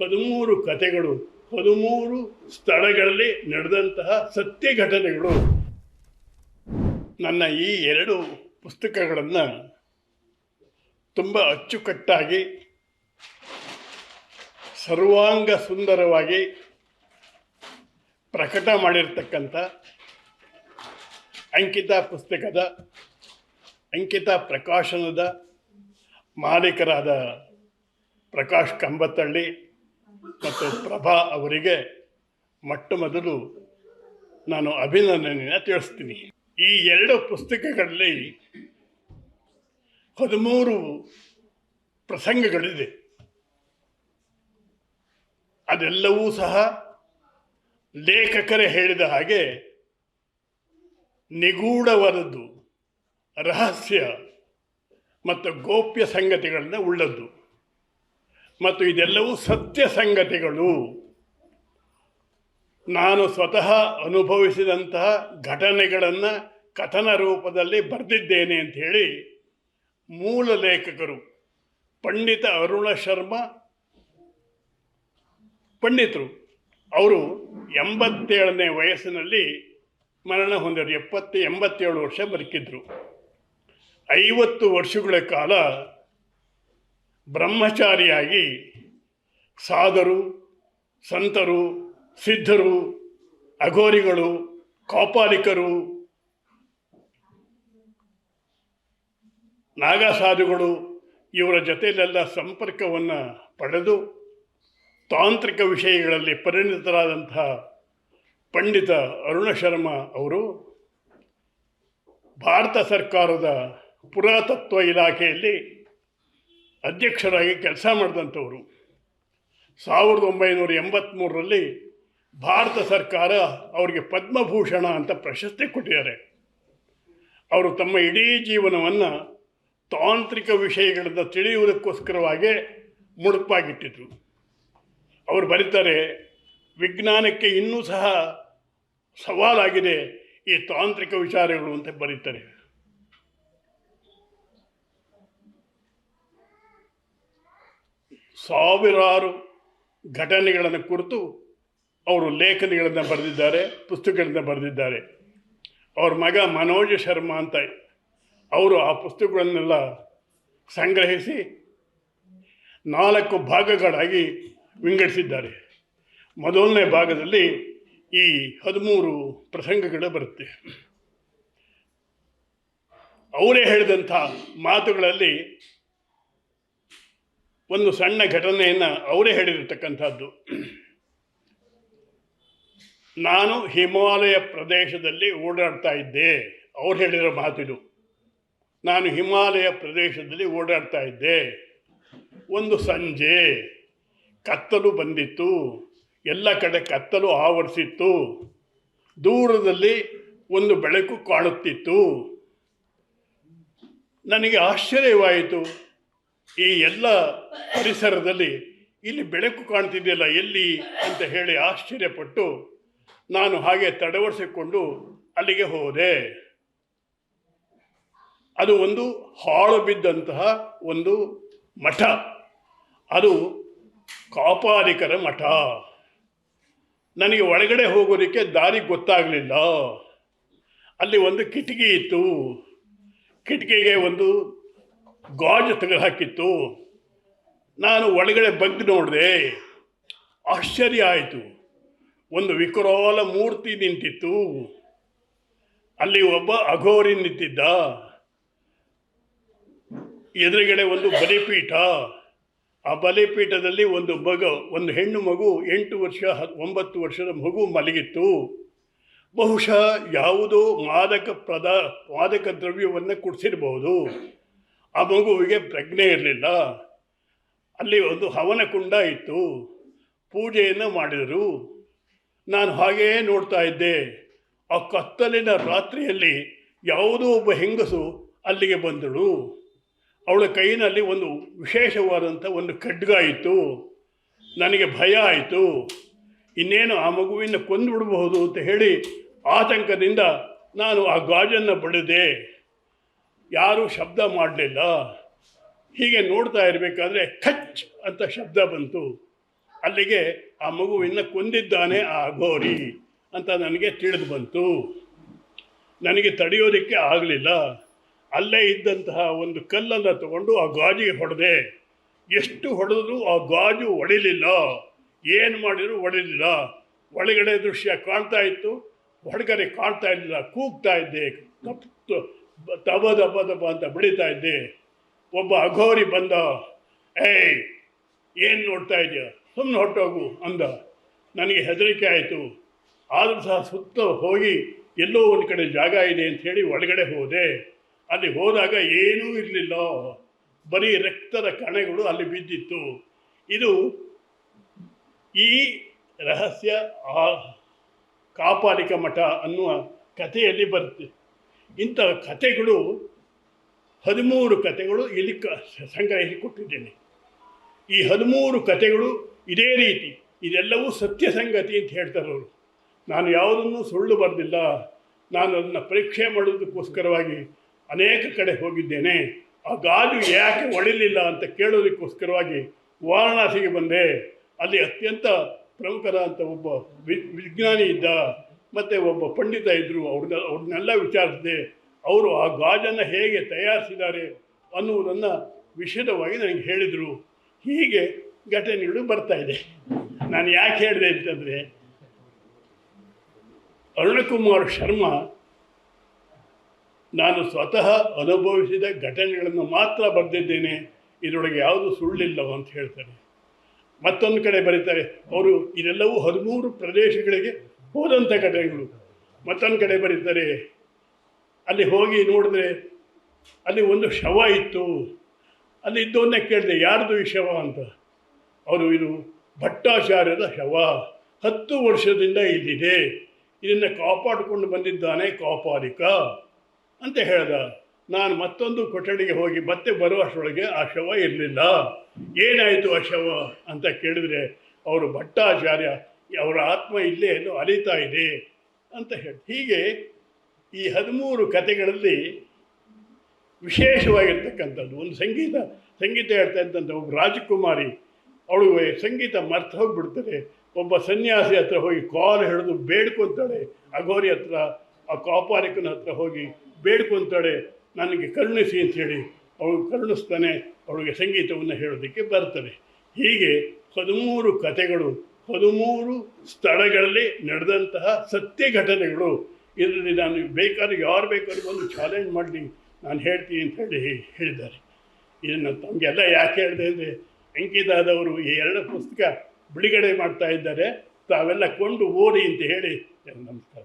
ಹದಿಮೂರು ಕಥೆಗಳು, ಹದಿಮೂರು ಸ್ಥಳಗಳಲ್ಲಿ ನಡೆದಂತಹ ಸತ್ಯ ಘಟನೆಗಳು ನನ್ನ ಈ ಎರಡು ಪುಸ್ತಕಗಳನ್ನು ತುಂಬ ಅಚ್ಚುಕಟ್ಟಾಗಿ, ಸರ್ವಾಂಗ ಸುಂದರವಾಗಿ ಪ್ರಕಟ ಮಾಡಿರ್ತಕ್ಕಂಥ ಅಂಕಿತ ಪುಸ್ತಕದ, ಅಂಕಿತ ಪ್ರಕಾಶನದ ಮಾಲೀಕರಾದ ಪ್ರಕಾಶ್ ಕಂಬತ್ತಳ್ಳಿ ಮತ್ತು ಪ್ರಭಾ ಅವರಿಗೆ ಮೊಟ್ಟ ಮೊದಲು ನಾನು ಅಭಿನಂದನೆಯನ್ನು ತಿಳಿಸ್ತೀನಿ. ಈ ಎರಡು ಪುಸ್ತಕಗಳಲ್ಲಿ ಹದಿಮೂರು ಪ್ರಸಂಗಗಳಿದೆ. ಅದೆಲ್ಲವೂ ಸಹ ಲೇಖಕರೇ ಹೇಳಿದ ಹಾಗೆ ನಿಗೂಢವಾದದ್ದು, ರಹಸ್ಯ ಮತ್ತು ಗೋಪ್ಯ ಸಂಗತಿಗಳನ್ನು ಉಳ್ಳದ್ದು. ಮತ್ತು ಇದೆಲ್ಲವೂ ಸತ್ಯ ಸಂಗತಿಗಳು. ನಾನು ಸ್ವತಃ ಅನುಭವಿಸಿದಂತಹ ಘಟನೆಗಳನ್ನು ಕಥನ ರೂಪದಲ್ಲಿ ಬರೆದಿದ್ದೇನೆ ಅಂತ ಹೇಳಿ ಮೂಲ ಲೇಖಕರು ಪಂಡಿತ ಅರುಣ ಶರ್ಮಾ ಪಂಡಿತರು, ಅವರು ಎಂಬತ್ತೇಳನೇ ವಯಸ್ಸಿನಲ್ಲಿ ಮರಣ ಹೊಂದಿದ್ರು, ಎಪ್ಪತ್ತು ಎಂಬತ್ತೇಳು ವರ್ಷ ಬದುಕಿದ್ರು. ಐವತ್ತು ವರ್ಷಗಳ ಕಾಲ ಬ್ರಹ್ಮಚಾರಿಯಾಗಿ ಸಾಧರು, ಸಂತರು, ಸಿದ್ಧರು, ಅಘೋರಿಗಳು, ಕಾಪಾಲಿಕರು, ನಾಗಸಾಧುಗಳು ಇವರ ಜೊತೆಯಲ್ಲೆಲ್ಲ ಸಂಪರ್ಕವನ್ನು ಪಡೆದು ತಾಂತ್ರಿಕ ವಿಷಯಗಳಲ್ಲಿ ಪರಿಣಿತರಾದಂತಹ ಪಂಡಿತ ಅರುಣ ಶರ್ಮ ಅವರು ಭಾರತ ಸರ್ಕಾರದ ಪುರಾತತ್ವ ಇಲಾಖೆಯಲ್ಲಿ ಅಧ್ಯಕ್ಷರಾಗಿ ಕೆಲಸ ಮಾಡಿದಂಥವರು. ಸಾವಿರದ ಒಂಬೈನೂರ ಎಂಬತ್ತ್ಮೂರರಲ್ಲಿ ಭಾರತ ಸರ್ಕಾರ ಅವರಿಗೆ ಪದ್ಮಭೂಷಣ ಅಂತ ಪ್ರಶಸ್ತಿ ಕೊಟ್ಟಿದ್ದಾರೆ. ಅವರು ತಮ್ಮ ಇಡೀ ಜೀವನವನ್ನು ತಾಂತ್ರಿಕ ವಿಷಯಗಳನ್ನು ತಿಳಿಯುವುದಕ್ಕೋಸ್ಕರವಾಗೇ ಮುಡುಪಾಗಿಟ್ಟಿದ್ರು ಅವರು ಬರೀತಾರೆ, ವಿಜ್ಞಾನಕ್ಕೆ ಇನ್ನೂ ಸಹ ಸವಾಲಾಗಿದೆ ಈ ತಾಂತ್ರಿಕ ವಿಚಾರಗಳು ಅಂತ ಬರೀತಾರೆ. ಸಾವಿರಾರು ಘಟನೆಗಳನ್ನು ಕುರಿತು ಅವರು ಲೇಖನಗಳನ್ನು ಬರೆದಿದ್ದಾರೆ ಪುಸ್ತಕಗಳನ್ನು ಬರೆದಿದ್ದಾರೆ. ಅವ್ರ ಮಗ ಮನೋಜ್ ಶರ್ಮಾ ಅಂತ ಅವರು ಆ ಪುಸ್ತಕಗಳನ್ನೆಲ್ಲ ಸಂಗ್ರಹಿಸಿ ನಾಲ್ಕು ಭಾಗಗಳಾಗಿ ವಿಂಗಡಿಸಿದ್ದಾರೆ. ಮೊದಲನೇ ಭಾಗದಲ್ಲಿ ಈ ಹದಿಮೂರು ಪ್ರಸಂಗಗಳು ಬರುತ್ತೆ. ಅವರೇ ಹೇಳಿದಂಥ ಮಾತುಗಳಲ್ಲಿ ಒಂದು ಸಣ್ಣ ಘಟನೆಯನ್ನು ಅವರೇ ಹೇಳಿರತಕ್ಕಂಥದ್ದು. ನಾನು ಹಿಮಾಲಯ ಪ್ರದೇಶದಲ್ಲಿ ಓಡಾಡ್ತಾ ಇದ್ದೆ. ಅವ್ರು ಹೇಳಿರೋ ಮಾತಿದು ನಾನು ಹಿಮಾಲಯ ಪ್ರದೇಶದಲ್ಲಿ ಓಡಾಡ್ತಾ ಇದ್ದೆ. ಒಂದು ಸಂಜೆ ಕತ್ತಲು ಬಂದಿತ್ತು. ಎಲ್ಲ ಕಡೆ ಕತ್ತಲು ಆವರಿಸಿತ್ತು. ದೂರದಲ್ಲಿ ಒಂದು ಬೆಳಕು ಕಾಣುತ್ತಿತ್ತು. ನನಗೆ ಆಶ್ಚರ್ಯವಾಯಿತು. ಈ ಎಲ್ಲ ಪರಿಸರದಲ್ಲಿ ಇಲ್ಲಿ ಬೆಳಕು ಕಾಣ್ತಿದೆಯಲ್ಲ ಎಲ್ಲಿ ಅಂತ ಹೇಳಿ ಆಶ್ಚರ್ಯಪಟ್ಟು ನಾನು ಹಾಗೆ ತಡವರಿಸಿಕೊಂಡು ಅಲ್ಲಿಗೆ ಹೋದೆ. ಅದು ಒಂದು ಹಾಳು ಬಿದ್ದಂತಹ ಒಂದು ಮಠ. ಅದು ಕಾಪಾಲಿಕರ ಮಠ. ನನಗೆ ಒಳಗಡೆ ಹೋಗೋದಕ್ಕೆ ದಾರಿ ಗೊತ್ತಾಗಲಿಲ್ಲ. ಅಲ್ಲಿ ಒಂದು ಕಿಟಕಿ ಇತ್ತು. ಕಿಟಕಿಗೆ ಒಂದು ಗಾಜು ತೆಗೆದು ಹಾಕಿತ್ತು. ನಾನು ಒಳಗಡೆ ಬಗ್ಗಿ ನೋಡಿದೆ, ಆಶ್ಚರ್ಯ ಆಯಿತು. ಒಂದು ವಿಕ್ರೋಲ ಮೂರ್ತಿ ನಿಂತಿತ್ತು. ಅಲ್ಲಿ ಒಬ್ಬ ಅಘೋರಿ ನಿಂತಿದ್ದ. ಎದುರುಗಡೆ ಒಂದು ಬಲಿಪೀಠ. ಆ ಬಲಿಪೀಠದಲ್ಲಿ ಒಂದು ಮಗ, ಒಂದು ಹೆಣ್ಣು ಮಗು, ಎಂಟು ವರ್ಷ, ಒಂಬತ್ತು ವರ್ಷದ ಮಗು ಮಲಗಿತ್ತು. ಬಹುಶಃ ಯಾವುದೋ ಮಾದಕ ಪ್ರದ, ಮಾದಕ ದ್ರವ್ಯವನ್ನು ಕುಡಿಸಿರ್ಬೋದು. ಆ ಮಗುವಿಗೆ ಪ್ರಜ್ಞೆ ಇರಲಿಲ್ಲ. ಅಲ್ಲಿ ಒಂದು ಹವನ ಕುಂಡ ಇತ್ತು. ಪೂಜೆಯನ್ನು ಮಾಡಿದರು. ನಾನು ಹಾಗೇ ನೋಡ್ತಾ ಇದ್ದೆ. ಆ ಕತ್ತಲಿನ ರಾತ್ರಿಯಲ್ಲಿ ಯಾವುದೋ ಒಬ್ಬ ಹೆಂಗಸು ಅಲ್ಲಿಗೆ ಬಂದಳು. ಅವಳ ಕೈನಲ್ಲಿ ಒಂದು ವಿಶೇಷವಾದಂಥ ಒಂದು ಖಡ್ಗ ಇತ್ತು. ನನಗೆ ಭಯ ಆಯಿತು. ಇನ್ನೇನು ಆ ಮಗುವಿನ ಕೊಂದು ಬಿಡಬಹುದು ಅಂತ ಹೇಳಿ ಆತಂಕದಿಂದ ನಾನು ಆ ಗಾಜನ್ನು ಬಡಿದೆ. ಯಾರೂ ಶಬ್ದ ಮಾಡಲಿಲ್ಲ. ಹೀಗೆ ನೋಡ್ತಾ ಇರಬೇಕಾದ್ರೆ ಖಚ್ ಅಂತ ಶಬ್ದ ಬಂತು. ಅಲ್ಲಿಗೆ ಆ ಮಗುವಿನ ಕೊಂದಿದ್ದಾನೆ, ಆ ಅಘೋರಿ ಅಂತ ನನಗೆ ತಿಳಿದು ಬಂತು. ನನಗೆ ತಡೆಯೋದಕ್ಕೆ ಆಗಲಿಲ್ಲ. ಅಲ್ಲೇ ಇದ್ದಂತಹ ಒಂದು ಕಲ್ಲನ್ನು ತಗೊಂಡು ಆ ಗಾಜಿಗೆ ಹೊಡೆದೆ. ಎಷ್ಟು ಹೊಡೆದ್ರು ಆ ಗಾಜು ಒಡಿಲಿಲ್ಲ. ಏನು ಮಾಡಿದ್ರು ಒಡಿಲಿಲ್ಲ. ಒಳಗಡೆ ದೃಶ್ಯ ಕಾಣ್ತಾ ಇತ್ತು. ಹೊರಗಡೆ ಕಾಣ್ತಾ ಇರಲಿಲ್ಲ. ಕೂಗ್ತಾ ಇದ್ದೆ. ಕಪ್ಪು ದಬ ದಬ ದಬ್ಬ ಅಂತ ಬಡಿತಾ ಇದ್ದೆ. ಒಬ್ಬ ಅಘೋರಿ ಬಂದ, ಏಯ್, ಏನು ನೋಡ್ತಾ ಇದೆಯಾ? ಸುಮ್ಮನೆ ಹೊಟ್ಟೋಗು ಅಂದ. ನನಗೆ ಹೆದರಿಕೆ ಆಯಿತು. ಆದರೂ ಸಹ ಸುತ್ತ ಹೋಗಿ ಎಲ್ಲೋ ಒಂದು ಕಡೆ ಜಾಗ ಇದೆ ಅಂತ ಹೇಳಿ ಒಳಗಡೆ ಹೋದೆ. ಅಲ್ಲಿ ಹೋದಾಗ ಏನೂ ಇರಲಿಲ್ಲ. ಬರೀ ರಕ್ತದ ಕಣೆಗಳು ಅಲ್ಲಿ ಬಿದ್ದಿತ್ತು. ಇದು ಈ ರಹಸ್ಯ ಆ ಕಾಪಾಲಿಕ ಮಠ ಅನ್ನುವ ಕಥೆಯಲ್ಲಿ ಬರುತ್ತೆ. ಇಂಥ ಕಥೆಗಳು, ಹದಿಮೂರು ಕಥೆಗಳು ಇಲ್ಲಿ ಕ ಸಂಗ್ರಹಿಸಿ ಕೊಟ್ಟಿದ್ದೇನೆ. ಈ ಹದಿಮೂರು ಕಥೆಗಳು ಇದೇ ರೀತಿ, ಇದೆಲ್ಲವೂ ಸತ್ಯ ಸಂಗತಿ ಅಂತ ಹೇಳ್ತಾರೆ ಅವರು. ನಾನು ಯಾವುದನ್ನು ಸುಳ್ಳು ಬರೆದಿಲ್ಲ ನಾನು ಅದನ್ನು ಪರೀಕ್ಷೆ ಮಾಡೋದಕ್ಕೋಸ್ಕರವಾಗಿ ಅನೇಕ ಕಡೆ ಹೋಗಿದ್ದೇನೆ. ಆ ಗಾಜು ಯಾಕೆ ಒಳಿಲಿಲ್ಲ ಅಂತ ಕೇಳೋದಕ್ಕೋಸ್ಕರವಾಗಿ ವಾರಣಾಸಿಗೆ ಬಂದೆ. ಅಲ್ಲಿ ಅತ್ಯಂತ ಪ್ರಮುಖರಾದಂಥ ಒಬ್ಬ ವಿಜ್ಞಾನಿ ಇದ್ದ ಮತ್ತು ಒಬ್ಬ ಪಂಡಿತ ಇದ್ದರು ಅವ್ರನ್ನ ಅವ್ರನ್ನೆಲ್ಲ ವಿಚಾರಿಸಿದೆ, ಅವರು ಆ ಗಾಜನ್ನು ಹೇಗೆ ತಯಾರಿಸಿದ್ದಾರೆ ಅನ್ನುವುದನ್ನು ವಿಶದವಾಗಿ ನನಗೆ ಹೇಳಿದರು. ಹೀಗೆ ಘಟನೆಗಳು ಬರ್ತಾ ಇದೆ. ನಾನು ಯಾಕೆ ಹೇಳಿದೆ ಅಂತಂದರೆ, ಅರುಣಕುಮಾರ್ ಶರ್ಮಾ ನಾನು ಸ್ವತಃ ಅನುಭವಿಸಿದ ಘಟನೆಗಳನ್ನು ಮಾತ್ರ ಬರೆದಿದ್ದೇನೆ, ಇದರೊಳಗೆ ಯಾವುದು ಸುಳ್ಳಿಲ್ಲ ಅಂತ ಹೇಳ್ತಾರೆ. ಮತ್ತೊಂದು ಕಡೆ ಬರೀತಾರೆ, ಅವರು ಇದೆಲ್ಲವೂ ಹದಿಮೂರು ಪ್ರದೇಶಗಳಿಗೆ ಹೋದಂಥ ಕಡೆಗಳು, ಮತ್ತೊಂದು ಕಡೆ ಬರೀತಾರೆ, ಅಲ್ಲಿ ಹೋಗಿ ನೋಡಿದ್ರೆ ಅಲ್ಲಿ ಒಂದು ಶವ ಇತ್ತು. ಅಲ್ಲಿ ಇದ್ದವನ್ನೇ ಕೇಳಿದೆ, ಯಾರ್ದು ಈ ಶವ? ಅಂತ. ಅವರು, ಇದು ಭಟ್ಟಾಚಾರ್ಯದ ಶವ. ಹತ್ತು ವರ್ಷದಿಂದ ಇಲ್ಲಿದೆ. ಇದನ್ನು ಕಾಪಾಡಿಕೊಂಡು ಬಂದಿದ್ದಾನೆ ಕಾಪಾಲಿಕ ಅಂತ ಹೇಳ್ದ. ನಾನು ಮತ್ತೊಂದು ಕೊಠಡಿಗೆ ಹೋಗಿ ಮತ್ತೆ ಬರುವಷ್ಟರೊಳಗೆ ಆ ಶವ ಇರಲಿಲ್ಲ. ಏನಾಯಿತು ಆ ಶವ? ಅಂತ ಕೇಳಿದ್ರೆ, ಅವರು, ಭಟ್ಟಾಚಾರ್ಯ ಅವರ ಆತ್ಮ ಇಲ್ಲೇ ಏನು ಅಲಿತಾ ಇದೆ ಅಂತ ಹೇಳಿ. ಹೀಗೆ ಈ ಹದಿಮೂರು ಕಥೆಗಳಲ್ಲಿ ವಿಶೇಷವಾಗಿರ್ತಕ್ಕಂಥದ್ದು. ಒಂದು ಸಂಗೀತ ಸಂಗೀತ ಹೇಳ್ತಾ ಇದ್ದಂಥ ಒಬ್ಬ ರಾಜಕುಮಾರಿ, ಅವಳು ಸಂಗೀತ ಮರ್ತು ಹೋಗಿಬಿಡ್ತಾರೆ ಒಬ್ಬ ಸನ್ಯಾಸಿ ಹತ್ರ ಹೋಗಿ ಕಾಲ್ ಹಿಡಿದು ಬೇಡ್ಕೊತಾಳೆ. ಅಘೋರಿ ಹತ್ರ, ಆ ಕಾಪಾಲಿಕನ ಹತ್ರ ಹೋಗಿ ಬೇಡ್ಕೊತಾಳೆ. ನನಗೆ ಕರುಣಿಸಿ ಅಂಥೇಳಿ ಅವಳು ಕರುಣಿಸ್ತಾನೆ, ಅವಳಿಗೆ ಸಂಗೀತವನ್ನು ಹೇಳೋದಕ್ಕೆ ಬರ್ತದೆ. ಹೀಗೆ ಹದಿಮೂರು ಕಥೆಗಳು ಹದಿಮೂರು ಸ್ಥಳಗಳಲ್ಲಿ ನಡೆದಂತಹ ಸತ್ಯ ಘಟನೆಗಳು. ಇದರಲ್ಲಿ ನಾನು ಬೇಕಾದ್ರೆ ಯಾರು ಬೇಕಾದ್ರೂ ಬಂದು ಚಾಲೆಂಜ್ ಮಾಡಲಿ, ನಾನು ಹೇಳ್ತೀನಿ ಅಂತ ಹೇಳಿ ಹೇಳಿದ್ದಾರೆ. ಇದನ್ನು ತಮಗೆಲ್ಲ ಯಾಕೆ ಹೇಳಿದೆ ಅಂದರೆ ಅಂಕಿತಾದವರು ಈ ಎರಡು ಪುಸ್ತಕ ಬಿಡುಗಡೆ ಮಾಡ್ತಾ ಇದ್ದಾರೆ, ತಾವೆಲ್ಲ ಕೊಂಡು ಓದಿ ಅಂತ ಹೇಳಿ ನಮಸ್ಕಾರ.